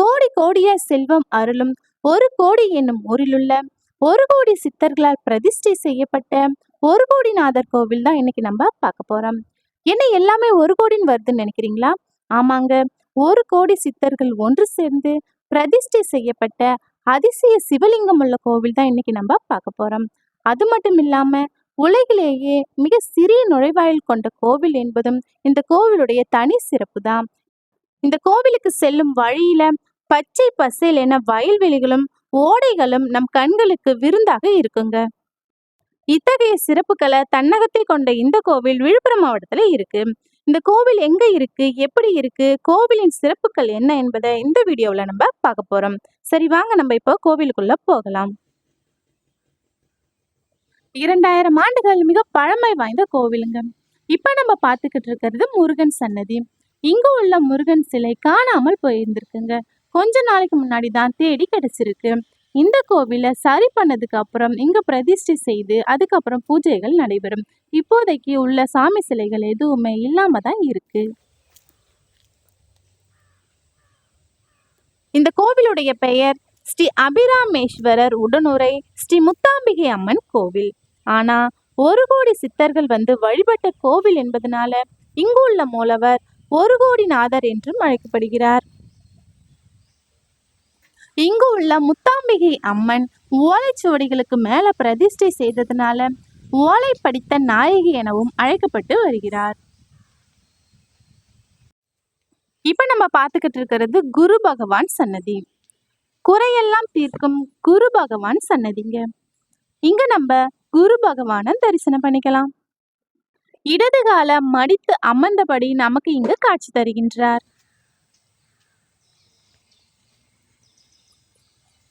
கோடி கோடிய செல்வம் அருளும் ஒரு கோடி என்னும் ஊரிலுள்ள ஒரு கோடி சித்தர்களால் பிரதிஷ்டை செய்யப்பட்ட ஒரு கோடிநாதர் கோவில் தான் இன்னைக்கு நம்ம பார்க்க போறோம். என்ன எல்லாமே ஒரு கோடின்னு வருதுன்னு நினைக்கிறீங்களா? ஆமாங்க. ஒரு கோடி சித்தர்கள் ஒன்று சேர்ந்து பிரதிஷ்டை செய்யப்பட்ட அதிசய சிவலிங்கம் உள்ள கோவில் தான் இன்னைக்கு நம்ம பார்க்க போறோம். அது மட்டும் இல்லாம உலகிலேயே மிக சிறிய நுழைவாயில் கொண்ட கோவில் என்பதும் இந்த கோவிலுடைய தனி சிறப்பு தான். இந்த கோவிலுக்கு செல்லும் வழியில பச்சை பசேல் என வயல்வெளிகளும் ஓடைகளும் நம் கண்களுக்கு விருந்தாக இருக்குங்க. இத்தகைய சிறப்புகளை தன்னகத்தை கொண்ட இந்த கோவில் விழுப்புரம் மாவட்டத்துல இருக்கு. இந்த கோவில் எங்க இருக்கு? எப்படி இருக்கு? கோவிலின் சிறப்புகள் என்ன என்பதை இந்த வீடியோவில் நம்ம பார்க்க போறோம். சரி வாங்க நம்ம இப்போ கோவிலுக்குள்ள போகலாம். இரண்டாயிரம் ஆண்டுகள் மிக பழமை வாய்ந்த கோவிலுங்க. இப்போ நம்ம பார்த்துக்கிட்டு இருக்கிறது முருகன் சன்னதி. இங்க உள்ள முருகன் சிலை காணாமல் போயிருந்திருக்குங்க. கொஞ்ச நாளைக்கு முன்னாடி தான் தேடி கிடைச்சிருக்கு. இந்த கோவிலை சரி பண்ணதுக்கு அப்புறம் இங்கே பிரதிஷ்டை செய்து அதுக்கப்புறம் பூஜைகள் நடைபெறும். இப்போதைக்கு உள்ள சாமி சிலைகள் எதுவுமே இல்லாம தான் இருக்கு. இந்த கோவிலுடைய பெயர் ஸ்ரீ அபிராமேஸ்வரர் உடனுரை ஸ்ரீ முத்தாம்பிகை அம்மன் கோவில். ஆனா ஒரு கோடி சித்தர்கள் வந்து வழிபட்ட கோவில் என்பதனால இங்கு உள்ள மூலவர் ஒரு கோடி நாதர் என்றும் அழைக்கப்படுகிறார். இங்கு உள்ள முத்தாம்பிகை அம்மன் ஓலைச்சுவடிகளுக்கு மேல பிரதிஷ்டை செய்ததுனால ஓலை படித்த நாயகி எனவும் அழைக்கப்பட்டு வருகிறார். இப்ப நம்ம பார்த்துக்கிட்டு இருக்கிறது குரு பகவான் சன்னதி. குறையெல்லாம் தீர்க்கும் குரு பகவான் சன்னதிங்க. இங்க நம்ம குரு பகவானை தரிசனம் பண்ணிக்கலாம். இடதுகால மடித்து அமர்ந்தபடி நமக்கு இங்கு காட்சி தருகின்றார்.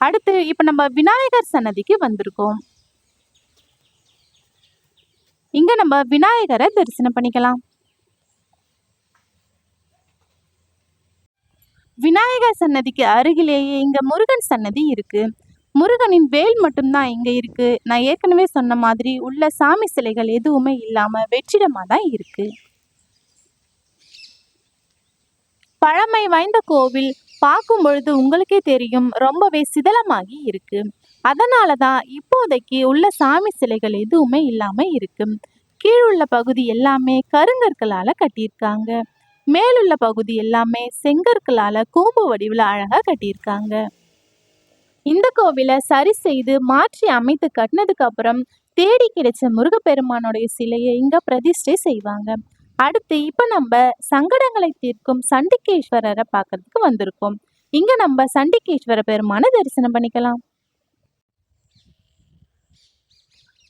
அடுத்து இப்போ நம்ம விநாயகர் சன்னதிக்கு வந்திருக்கோம். இங்கே நம்ம விநாயகரை தரிசனம் பண்ணிக்கலாம். விநாயகர் சன்னதிக்கு அருகிலேயே இங்கே முருகன் சன்னதி இருக்குது முருகனின் வேல் மட்டும்தான் இங்கே இருக்குது நான் ஏற்கனவே சொன்ன மாதிரி உள்ள சாமி சிலைகள் எதுவுமே இல்லாமல் வெற்றிடமாக தான் இருக்குது பழமை வாய்ந்த கோவில் பார்க்கும் பொழுது உங்களுக்கே தெரியும் ரொம்பவே சிதலமாகி இருக்கு. அதனால தான் இப்போதைக்கு உள்ள சாமி சிலைகள் எதுவுமே இல்லாம இருக்கு. கீழுள்ள பகுதி எல்லாமே கருங்கற்களால கட்டியிருக்காங்க. மேலுள்ள பகுதி எல்லாமே செங்கற்களால கூம்பு வடிவில் அழகா கட்டியிருக்காங்க. இந்த கோவிலை சரி செய்து மாற்றி அமைத்து கட்டினதுக்கு அப்புறம் தேடி கிடைச்ச முருகப்பெருமானுடைய சிலையை இங்க பிரதிஷ்டை செய்வாங்க. அடுத்து இப்போ நம்ம சங்கடங்களை தீர்க்கும் சண்டிகேஸ்வரரை பார்க்கறதுக்கு வந்திருக்கோம். இங்க நம்ம சண்டிகேஸ்வர பெருமான தரிசனம் பண்ணிக்கலாம்.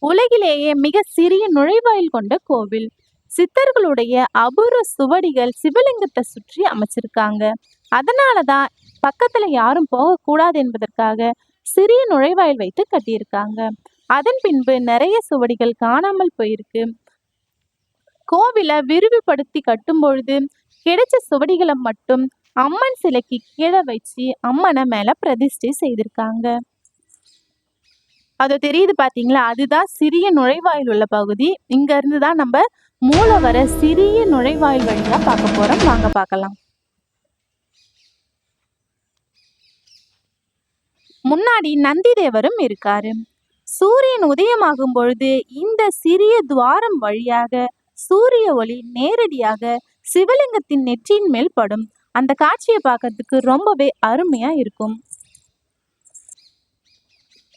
உலகிலேயே மிக சிறிய நுழைவாயில் கொண்ட கோவில். சித்தர்களுடைய அபூர்வ சுவடிகள் சிவலிங்கத்தை சுற்றி அமைச்சிருக்காங்க. அதனாலதான் பக்கத்துல யாரும் போகக்கூடாது என்பதற்காக சிறிய நுழைவாயில் வைத்து கட்டியிருக்காங்க. அதன் பின்பு நிறைய சுவடிகள் காணாமல் போயிருக்கு. கோவிலை விரிவுபடுத்தி கட்டும் பொழுது கிடைச்ச சுவடிகளை மட்டும் அம்மன் சிலைக்கு கீழே வச்சு அம்மனை மேல பிரதிஷ்டை செய்திருக்காங்க. அது தெரியுது பாத்தீங்களா? அதுதான் சிறிய நுழைவாயில் உள்ள பகுதி. இங்க இருந்து தான் நம்ம வர சிறிய நுழைவாயில் வழியா பார்க்க போறோம். வாங்க பார்க்கலாம். முன்னாடி நந்தி தேவரும் இருக்காரு. சூரியன் உதயமாகும் பொழுது இந்த சிறிய துவாரம் வழியாக சூரிய ஒளி நேரடியாக சிவலிங்கத்தின் நெற்றியின் மேல் படும். அந்த காட்சியை பார்க்கறதுக்கு ரொம்பவே அருமையா இருக்கும்.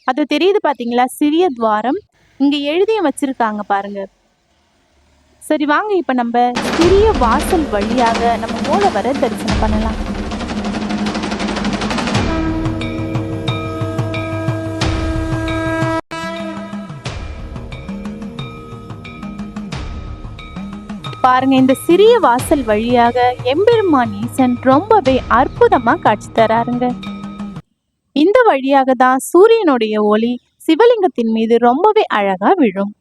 அது தெரியுது பாத்தீங்களா? சிறிய துவாரம். இங்க எழுதியும் வச்சிருக்காங்க பாருங்க. சரி வாங்க இப்ப நம்ம சிறிய வாசல் வழியாக நம்ம மூலவரை தரிசனம் பண்ணலாம். பாருங்க இந்த சிறிய வாசல் வழியாக எம்பெருமான் ஈசன் ரொம்பவே அற்புதமா காட்சி தராருங்க. இந்த வழியாக தான் சூரியனுடைய ஒளி சிவலிங்கத்தின் மீது ரொம்பவே அழகா விழும்.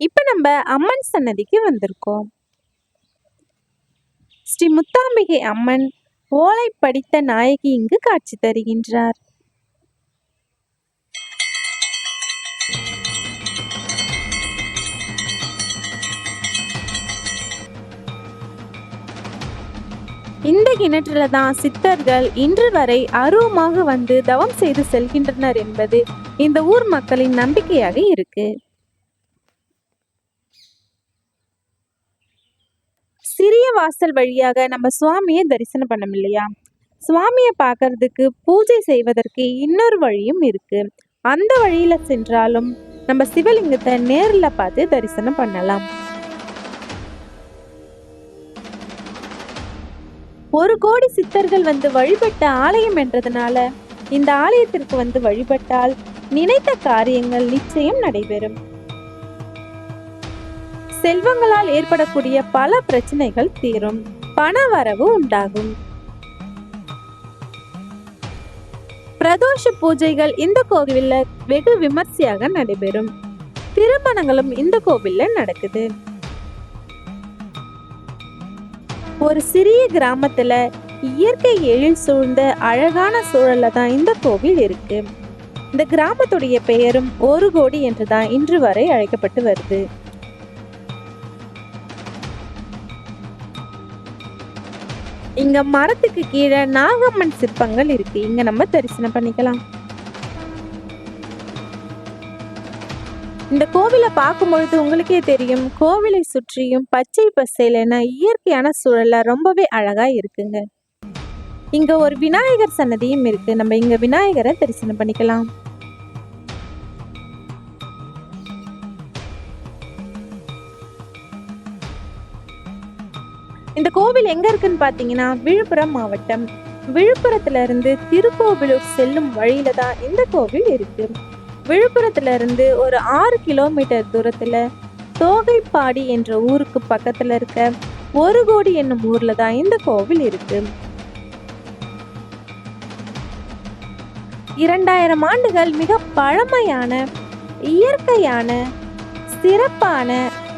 இப்ப நம்ம அம்மன் சன்னதிக்கு வந்திருக்கோம். ஸ்ரீ முத்தாம்பிகை அம்மன் ஓலை படித்த நாயகி இங்கு காட்சி தருகின்றார். இந்த கிணற்றுல தான் சித்தர்கள் இன்று வரை அருவமாக வந்து தவம் செய்து செல்கின்றனர் என்பது இந்த ஊர் மக்களின் நம்பிக்கையாக இருக்கு. சிறிய வாசல் வழியாக நம்ம சுவாமியை தரிசனம் பண்ணோம் இல்லையா சுவாமியை பார்க்கறதுக்கு பூஜை செய்வதற்கு இன்னொரு வழியும் இருக்கு. அந்த வழியில சென்றாலும் நம்ம சிவலிங்கத்தை நேர்ல பார்த்து தரிசனம் பண்ணலாம். ஒரு கோடி சித்தர்கள் வந்து வழிபட்ட ஆலயம் என்றதுனால இந்த ஆலயத்திற்கு வந்து வழிபட்டால் நினைத்த காரியங்கள் நிச்சயம் நடைபெறும். செல்வங்களால் ஏற்படக்கூடிய பல பிரச்சனைகள் தீரும். பண வரவு உண்டாகும். பிரதோஷ பூஜைகள் இந்த கோவில்ல வெகு விமர்சையாக நடைபெறும். திருமணங்களும் இந்த கோவில்ல நடக்குது. ஒரு சிறிய கிராமத்துல இயற்கை எழில் சூழ்ந்த அழகான சூழல்ல தான் இந்த கோவில் இருக்கு. இந்த கிராமத்துடைய பெயரும் ஒரு கோடி என்றுதான் இன்று வரை அழைக்கப்பட்டு வருது. இங்க மரத்துக்கு கீழே நாகம்மன் சிற்பங்கள் இருக்கு. இங்க நம்ம தரிசனம் பண்ணிக்கலாம். இந்த கோவிலை பார்க்கும்பொழுது உங்களுக்கே தெரியும் கோவிலை சுற்றியும் பச்சை பசையிலன இயற்கையான சூழல்ல ரொம்பவே அழகா இருக்குங்க. இங்க ஒரு விநாயகர் சன்னதியும் இருக்கு. நம்ம இங்க விநாயகரை தரிசனம் பண்ணிக்கலாம். இந்த கோவில் எங்க இருக்குன்னு பாத்தீங்கன்னா விழுப்புரம் மாவட்டம். விழுப்புரத்துல இருந்து திருக்கோவிலூர் செல்லும் வழியில தான் இந்த கோவில் இருக்கு. விழுப்புரத்துல இருந்து ஒரு ஆறு கிலோமீட்டர் தூரத்துல தோகைப்பாடி என்ற ஊருக்கு பக்கத்துல இருக்க ஒரு கோடி என்னும் ஊர்ல தான் இந்த கோவில் இருக்கு. இரண்டாயிரம் ஆண்டுகள் மிக பழமையான இயற்கையான சிறப்பான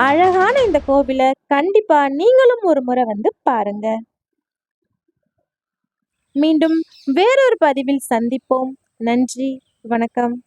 அழகான இந்த கோவிலை கண்டிப்பா நீங்களும் ஒரு முறை வந்து பாருங்க. மீண்டும் வேறொரு பதிவில் சந்திப்போம். நன்றி. வணக்கம்.